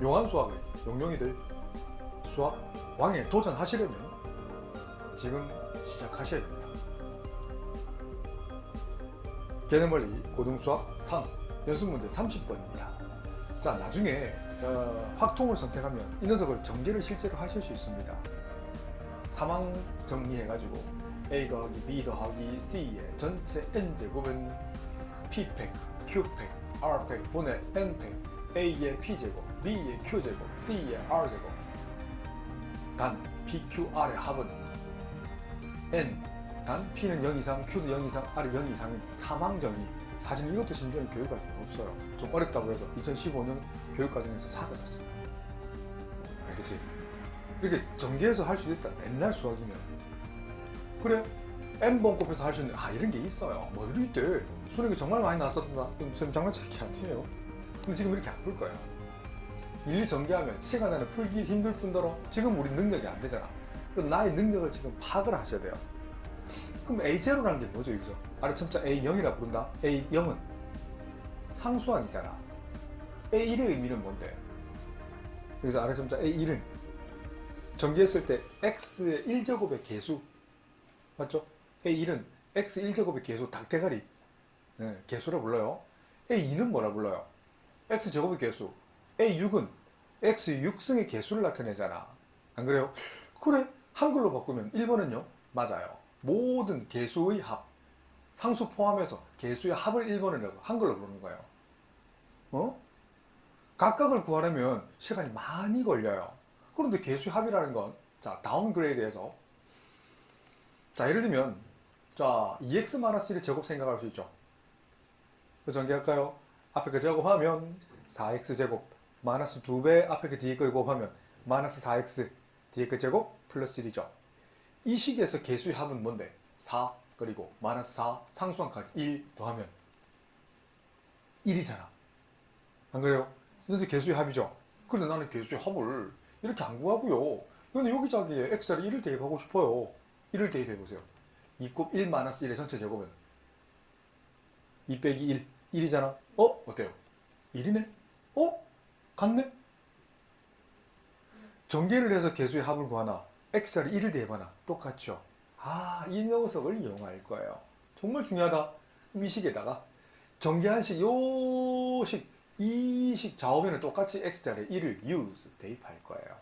용한 수학의 용용이들 수학 왕에 도전하시려면 지금 시작하셔야 됩니다. 개념원리 고등수학 3 연습문제 30번입니다. 자 나중에 어, 확통을 선택하면 이 녀석을 전개를 실제로 하실 수 있습니다. 사망 정리해가지고 a 더하기 b 더하기 c의 전체 n 제곱은 p팩, q팩, r팩, 분의 n팩, a의 p제곱, b의 q제곱, c의 r제곱 단 pqr의 합은 n 단 p는 0 이상, q도 0 이상, r이 0 이상인 사망 정리 사실 이것도 심지어 교육과정에 없어요. 좀 어렵다고 해서 2015년 교육과정에서 사라졌어요. 알겠지? 이렇게 전개해서 할 수 있다. 맨날 수학이면. 그래? N번 곱해서 할 수 있는, 아, 이런 게 있어요. 뭐, 이럴 때 수능이 정말 많이 나왔었다. 그럼 쌤 장난치기 아니에요. 근데 지금 이렇게 안 풀 거야. 일일이 전개하면 시간 안에 풀기 힘들 뿐더러 지금 우리 능력이 안 되잖아. 그럼 나의 능력을 지금 파악을 하셔야 돼요. 그럼 A0라는 게 뭐죠, 여기서? 아래 첨자 A0이라 부른다? A0은 상수항이잖아. A1의 의미는 뭔데? 여기서 아래 첨자 A1은 전개했을 때 x의 1제곱의 개수 맞죠? A1은 x 1제곱의 개수 닭대가리 네, 개수라 불러요. A2는 뭐라 불러요? X 제곱의 개수. A6은 x 6승의 개수를 나타내잖아. 안 그래요? 그래 한글로 바꾸면 1번은요? 맞아요. 모든 개수의 합 상수 포함해서 개수의 합을 1번이라고 한글로 부르는 거예요. 어? 각각을 구하려면 시간이 많이 걸려요. 그런데 개수의 합이라는 건, 자, 다운그레이드해서, 자, 예를 들면, 자, 2x-1의 제곱 생각할 수 있죠. 그 전개할까요? 앞에 그 제곱하면 4x제곱, 마이너스 2배, 앞에 그 뒤에 거 곱하면 마이너스 4x, 뒤에 그 제곱, 플러스 1이죠. 이 식에서 개수의 합은 뭔데? 4, 그리고 마이너스 4, 상수항까지 1 더하면 1이잖아. 안 그래요? 이것이 개수의 합이죠. 근데 나는 개수의 합을 이렇게 안 구하고요. 근데 여기저기에 x를 1을 대입하고 싶어요. 1을 대입해 보세요. 2곱 1 마이너스 1의 전체 제곱은 2 빼기 1, 1이잖아. 어? 어때요? 1이네? 어? 같네? 전개를 해서 개수의 합을 구하나 x를 1을 대입하나 똑같죠. 아, 이 녀석을 이용할 거예요. 정말 중요하다. 그럼 이 식에다가 전개한 식, 요 식, 이식 좌우면은 똑같이 x자리에 1을 use 대입할 거예요.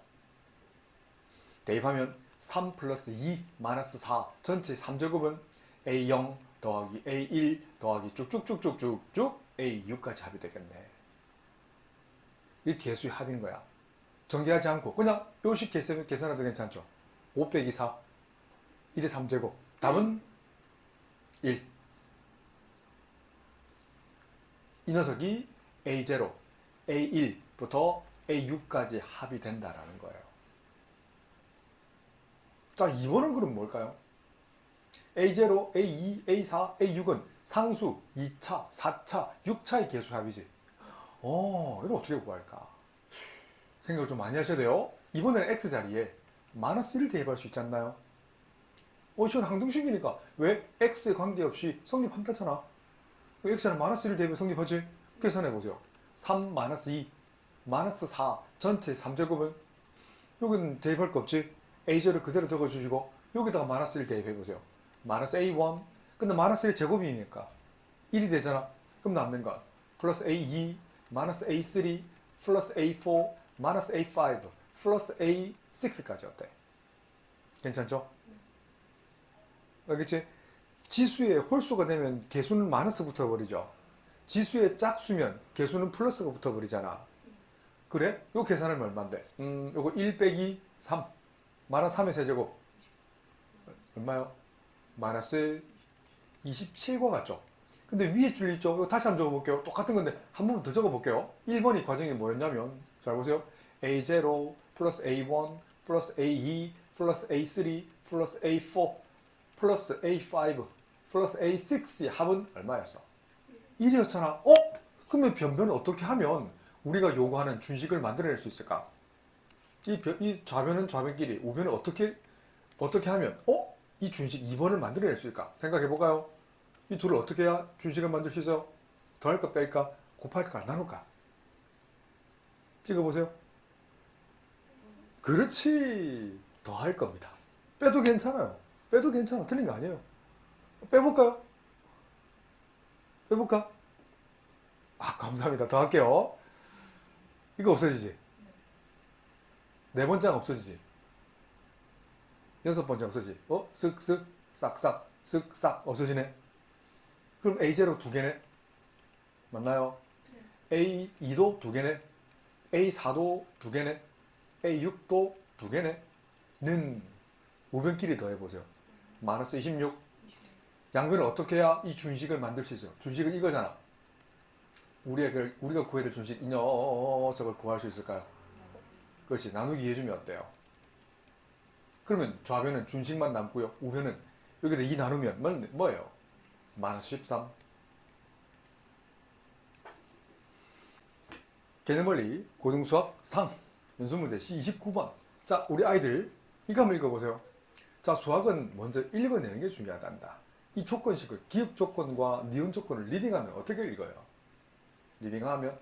대입하면 3 플러스 2 마이너스 4 전체 3제곱은 a0 더하기 a1 더하기 쭉쭉쭉쭉쭉쭉 a6까지 합이 되겠네. 이 개수의 합인 거야. 전개하지 않고 그냥 요식 계산, 계산해도 괜찮죠. 5 빼기 4 1의 3제곱 답은 1. 이 녀석이 A0, A1부터 A6까지 합이 된다라는 거예요. 자, 2번은 그럼 뭘까요? A0, A2, A4, A6은 상수 2차, 4차, 6차의 개수 합이지. 어, 이거 어떻게 구할까? 생각을 좀 많이 하셔야 돼요. 이번에는 X 자리에 마이너스 1을 대입할 수 있지 않나요? 어, 이건 항등식이니까 왜 X에 관계없이 성립한다잖아. x는 마이너스 1 대입해 성립하지? 계산해 보세요. 3 마이너스 2 마이너스 4 전체 3제곱은 여기는 대입할 거 없지? a0를 그대로 적어주시고 여기다가 마이너스 1 대입해 보세요. 마이너스 a1 근데 마이너스 1 제곱이니까 1이 되잖아. 그럼 남는 건 플러스 a2 마이너스 a3 플러스 a4 마이너스 a5 플러스 a6까지 어때? 괜찮죠? 알겠지? 지수의 홀수가 되면 개수는 마이너스 붙어버리죠. 지수의 짝수면 개수는 플러스가 붙어버리잖아. 그래? 요 계산하면 얼마인데? 음, 요거 1 빼기 3. 마이너스 3의 세제곱. 얼마요? 마이너스 27과 같죠? 근데 위에 줄 있죠? 다시 한번 적어볼게요. 똑같은 건데 한 번 더 적어볼게요. 1번이 과정이 뭐였냐면 잘 보세요. A0 플러스 A1 플러스 A2 플러스 A3 플러스 A4 플러스 A5 플러스 A6의 합은 얼마였어? 1이었잖아. 어? 그러면 변변을 어떻게 하면 우리가 요구하는 준식을 만들어낼 수 있을까? 이, 변- 이 좌변은 좌변끼리, 우변은 어떻게 어떻게 하면 어? 이 준식 2번을 만들어낼 수 있을까? 생각해 볼까요? 이 둘을 어떻게 해야 준식을 만들 수 있어요? 더할까 뺄까? 곱할까 나눌까? 찍어보세요. 그렇지. 더 할 겁니다. 빼도 괜찮아요. 빼도 괜찮아. 틀린 거 아니에요. 빼볼까요? 빼볼까? 아, 감사합니다. 더 할게요. 이거 없어지지? 네 번째가 없어지지? 여섯 번째 없어지지? 어? 쓱쓱, 싹싹, 쓱싹 없어지네? 그럼 A0 두 개네? 맞나요? A2도 두 개네? A4도 두 개네? A6도 두 개네? 는 우변끼리 더해보세요. 마이너스 26. 양변을 어떻게 해야 이 준식을 만들 수 있어요? 준식은 이거잖아. 우리가, 그- 우리가 구해야 될 준식, 이 녀석을 구할 수 있을까요? 그렇지. 나누기 해주면 어때요? 그러면 좌변은 준식만 남고요. 우변은 여기다 2 나누면 뭐- 뭐예요? 마이너스 13. 개념원리 고등수학 상 연습문제 29번. 자, 우리 아이들 이거 한번 읽어보세요. 자, 수학은 먼저 읽어내는 게 중요하단다. 이 조건식을 기억 조건과 니은 조건을 리딩하면 어떻게 읽어요? 리딩하면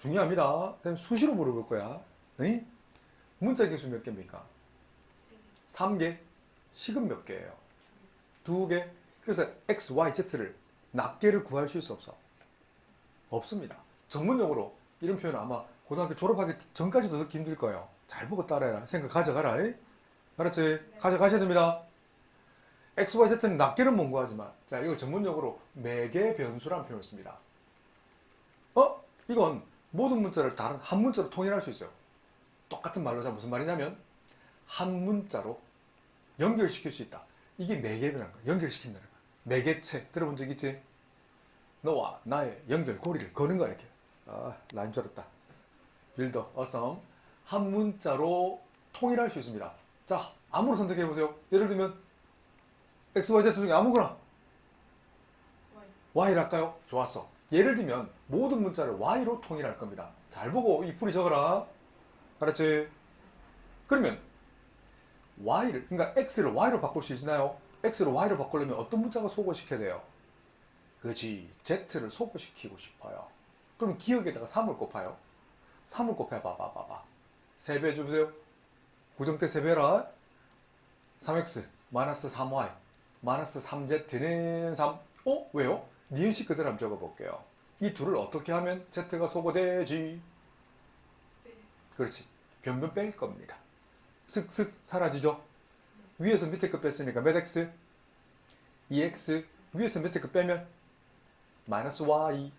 중요합니다. 수시로 물어볼 거야. 응? 문자 개수 몇 개입니까? 3개. 식은 몇 개예요? 2개. 그래서 x, y, z를 낱개를 구할 수 있어 없어? 없습니다. 전문용어로 이런 표현은 아마 고등학교 졸업하기 전까지도 듣기 힘들 거예요. 잘 보고 따라해라. 생각 가져가라. 이? 알았지? 가져가셔야 됩니다. x, y, z는 낱개는 못 구하지만 자 이걸 전문용어로 매개 변수라는 표현을 씁니다. 어? 이건 모든 문자를 다른 한 문자로 통일할 수 있어요. 똑같은 말로 자 무슨 말이냐면 한 문자로 연결시킬 수 있다. 이게 매개변한 거야. 연결시킨다는 거야. 매개체 들어본 적 있지? 너와 나의 연결 고리를 거는 거야 이렇게. 아 라임 줄었다. 빌더 어썸 한 문자로 통일할 수 있습니다. 자 아무로 선택해 보세요. 예를 들면 x, y, z 중에 아무거나 y를 할까요? 좋았어. 예를 들면 모든 문자를 y로 통일할 겁니다. 잘 보고 이 풀이 적어라. 알았지? 그러면 y를 그러니까 x를 y로 바꿀 수 있나요? x를 y로 바꾸려면 어떤 문자가 소거시켜야 돼요? 그지 z를 소거시키고 싶어요. 그럼 기억에다가 3을 곱하여 3을 곱해 봐봐 봐봐 3배 해주세요. 구정태 3배라 3x 마이너스 3y 마이너스 3z는 3 어? 왜요? 니은식 그대로 한번 적어볼게요. 이 둘을 어떻게 하면 z가 소거되지? 그렇지. 변변 뺄 겁니다. 슥슥 사라지죠? 위에서 밑에 거 뺐으니까 몇 x? 2x 위에서 밑에 거 빼면 마이너스 y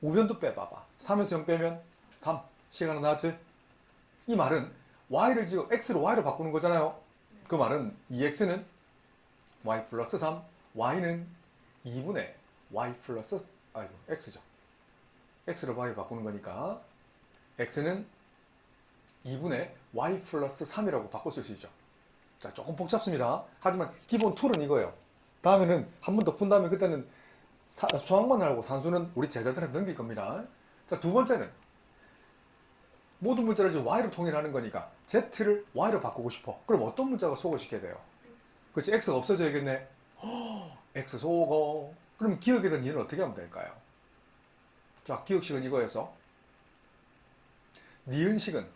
우변도 빼봐봐. 3에서 0 빼면 3 시간 하나 나왔지? 이 말은 y를 지금 x로 y로 바꾸는 거잖아요. 그 말은 2x는 y 플러스 3 y는 2분의 y 플러스 아이고 x죠. x로 y로 바꾸는 거니까 x는 2분의 y 플러스 3이라고 바꿔 쓸 수 있죠. 자, 조금 복잡습니다. 하지만 기본 툴은 이거예요. 다음에는 한 번 더 푼 다음에 그때는 사- 수학만 하고 산수는 우리 제자들한테 넘길 겁니다. 자, 두 번째는 모든 문자를 이제 y로 통일하는 거니까 z를 y로 바꾸고 싶어. 그럼 어떤 문자가 소거시켜야 돼요? 그렇지, x가 없어져야겠네. 허, x 소거. 그럼 기억에 대한 이해는 어떻게 하면 될까요? 자, 기억식은 이거였어. 니은식은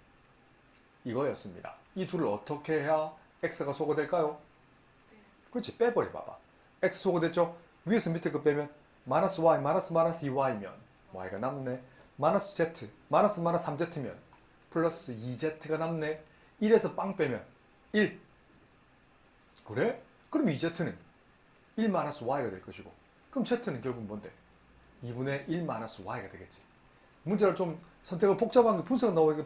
이거였습니다. 이 둘을 어떻게 해야 x가 소거될까요? 그렇지 빼버려 봐봐. x 소거됐죠? 위에서 밑에 거 빼면 마이너스 y 마이너스 마이너스 2y면 y가 남네. 마이너스 z 마이너스 마이너스 3z면 플러스 2z가 남네. 1에서 빵 빼면 1. 그래? 그럼 2z는 1 마이너스 y가 될 것이고 그럼 z는 결국 뭔데? 2분의 1 마이너스 y가 되겠지. 문제를 좀 선택을 복잡한 게 분석은 나오게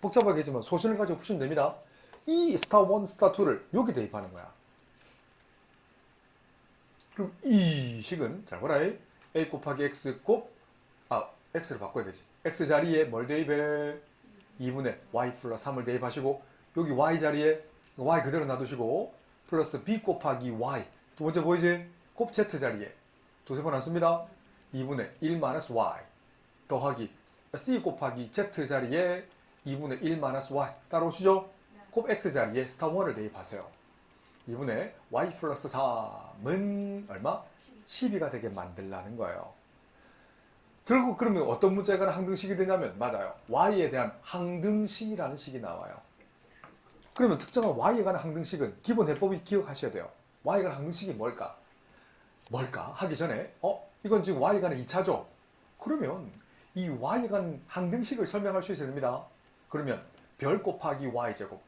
복잡하게 했지만 소신을 가지고 푸시면 됩니다. 이 스타 1, 스타 2를 여기 대입하는 거야. 그럼 이 식은 잘 보라. a 곱하기 x 곱 아, x를 바꿔야 되지. x 자리에 뭘 대입해? 2분의 y 플러스 3을 대입하시고 여기 y 자리에 y 그대로 놔두시고 플러스 b 곱하기 y 두 번째 보이지? 곱 z 자리에 두세 번 안 씁니다. 2분의 1 마이너스 y 더하기 c 곱하기 z 자리에 2분의 1 마이너스 y 따라오시죠? 곱 x 자리에 스타 1을 대입하세요. 2분의 y 플러스 3은 얼마? 12가 되게 만들라는 거예요. 결국 그러면 어떤 문제가 항등식이 되냐면 맞아요. y에 대한 항등식이라는 식이 나와요. 그러면 특정한 y에 관한 항등식은 기본 해법이 기억하셔야 돼요. y에 관한 항등식이 뭘까? 뭘까? 하기 전에 어? 이건 지금 y에 관한 2차죠? 그러면 이 관한 항등식을 설명할 수 있어야 됩니다. 그러면 별 곱하기 y제곱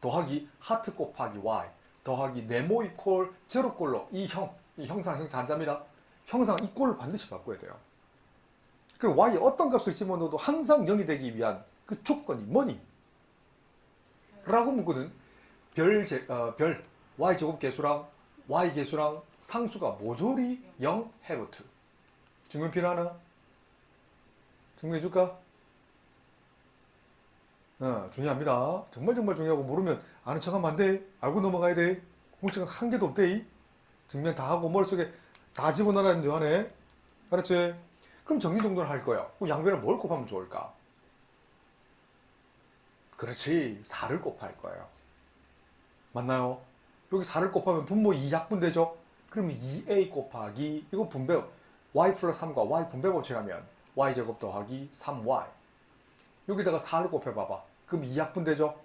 더하기 하트 곱하기 y 더하기 네모 이퀄 제로꼴로 이 형, 이 형상 형 잔자입니다. 형상 이 꼴을 반드시 바꿔야 돼요. 그리고 y에 어떤 값을 집어넣어도 항상 0이 되기 위한 그 조건이 뭐니? 라고 묻거든. 별, 제, 어, 별 y 제곱 개수랑 y 개수랑 상수가 모조리 0 have to. 증명 필요하나? 증명해 줄까? 어, 중요합니다. 정말 정말 중요하고 모르면 아는 척하면 안 돼. 알고 넘어가야 돼. 공식은 한 개도 없대. 증명 다 하고 머릿속에 다 집어넣어야 돼 안에. 알았지? 그럼 정리 정도는 할 거예요. 그럼 양변에 뭘 곱하면 좋을까? 그렇지. 4를 곱할 거예요. 맞나요? 여기 4를 곱하면 분모 2약분 되죠? 그러면 2a 곱하기 이거 분배 y 플러스 3과 y 분배 법칙 하면 y 제곱 더하기 3y 여기다가 4를 곱해봐봐. 그럼 2약분 되죠?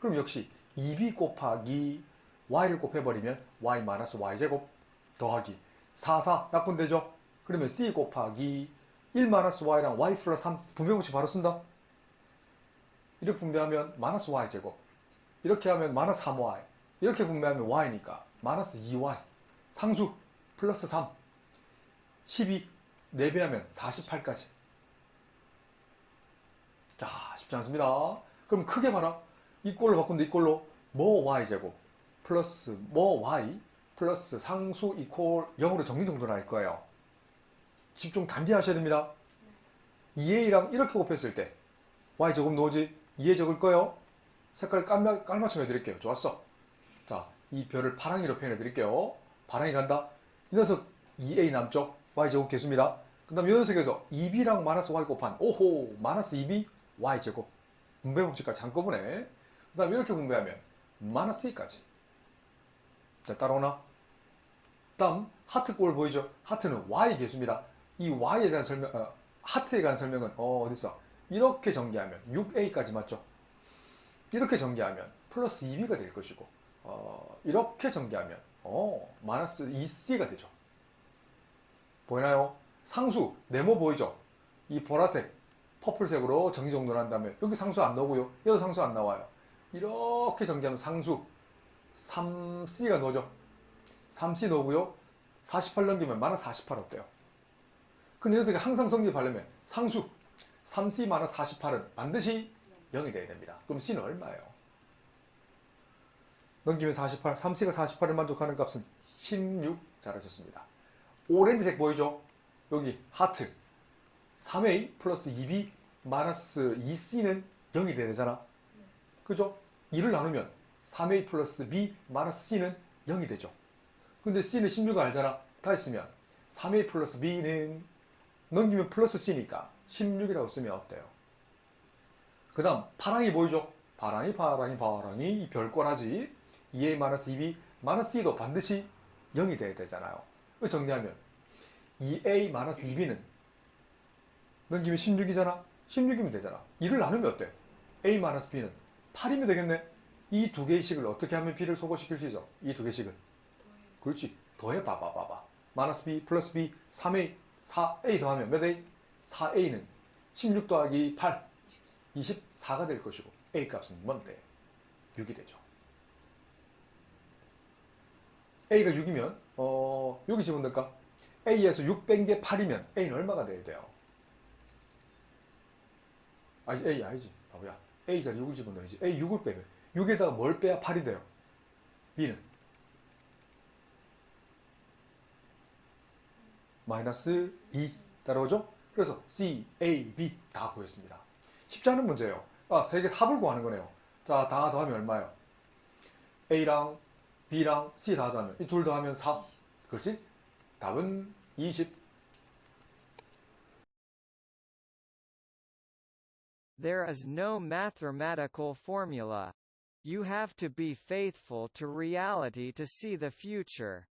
그럼 역시 2b 곱하기 y를 곱해버리면 y 마이너스 y 제곱 더하기 4, 4 약분 되죠? 그러면 c 곱하기 1 마이너스 y랑 y 플러스 3 분배 법칙 바로 쓴다? 이렇게 분배하면 마이너스 y 제곱 이렇게 하면 마이너스 3y 이렇게 분배하면 y니까 마이너스 2y 상수 플러스 3 12 4배하면 48까지. 자 쉽지 않습니다. 그럼 크게 봐라. 이 꼴로 바꾼다 이 꼴로. 뭐 y 제곱? 플러스 뭐 y 플러스 상수 이퀄 0으로 정리 정도를 할 거예요. 집중 단디 하셔야 됩니다. 2a랑 이렇게 곱했을 때 y 제곱 넣어지? 2에 적을 거예요. 색깔 깔마, 깔맞춤 해드릴게요. 좋았어. 자 이 별을 파랑이로 표현해 드릴게요. 파랑이 간다. 이 녀석 2a 남쪽 y 제곱 개수입니다 그 다음 이 녀석에서 2b랑 마이너스 y 곱한 오호 마이너스 2b y 제곱. 분배 법칙까지 한꺼번에. 그 다음 이렇게 분배하면 마이너스 2까지. 자 따라오나? 다음 하트 꼴 보이죠? 하트는 y 개수입니다. 이 y에 대한 설명 어, 하트에 관한 설명은 어 어딨어? 이렇게 전개하면 6a까지 맞죠? 이렇게 전개하면 플러스 2b가 될 것이고 어, 이렇게 전개하면 어, 마이너스 2c가 되죠. 보이나요? 상수 네모 보이죠? 이 보라색 퍼플색으로 정리 정돈을 한 다음에 여기 상수 안 나오고요. 여기도 상수 안 나와요. 이렇게 전개하면 상수 3c가 나오죠. 3c 나오고요. 48 넘기면 마이너스 48 어때요? 근데 녀석이 항상 성립하려면 상수 3c 마이너스 48은 반드시 0이 돼야 됩니다. 그럼 c는 얼마예요? 넘기면 48, 3C가 48을 만족하는 값은 16 잘하셨습니다. 오렌지색 보이죠? 여기 하트 3A 플러스 2B 마이너스 2C는 0이 돼야 되잖아. 그죠? 2를 나누면 3A 플러스 B 마이너스 C는 0이 되죠. 근데 C는 16을 알잖아. 다 있으면 3A 플러스 B는 넘기면 플러스 C니까 16이라고 쓰면 어때요? 그 다음 파랑이 보이죠? 파랑이 파랑이 파랑이 별꼬라지 2a 마이너스 2b 마이너스 2도 반드시 0이 돼야 되잖아요. 정리하면 2a 마이너스 2b는 넘기면 16이잖아. 16이면 되잖아. 2를 나누면 어때? a 마이너스 b는 8이면 되겠네. 이 두 개의 식을 어떻게 하면 b를 소거시킬 수 있어? 이 두 개씩은. 그렇지. 더해 봐봐 봐봐. 마이너스 b 플러스 b 3a 4a 더하면 몇 a? 4a는 16 더하기 8 24가 될 것이고 a 값은 뭔데? 6이 되죠. A가 6이면 어, 여기 집어넣을까? A에서 6뺀게 8이면 A는 얼마가 돼야 돼요? 아니 A 아니지 바보야 A 자리 6을 집어넣어야지 A 6을 빼면 6에다가 뭘 빼야 8이 돼요? B는 마이너스 2 따라오죠? 그래서 C, A, B 다 구했습니다 쉽지 않은 문제예요 아, 세 개 합을 구하는 거네요 자, 다 더하면 얼마예요? A랑 B랑 C 다 더하면 이 둘 더하면 4 그렇지? 답은 20 There is no mathematical formula. You have to be faithful to reality to see the future.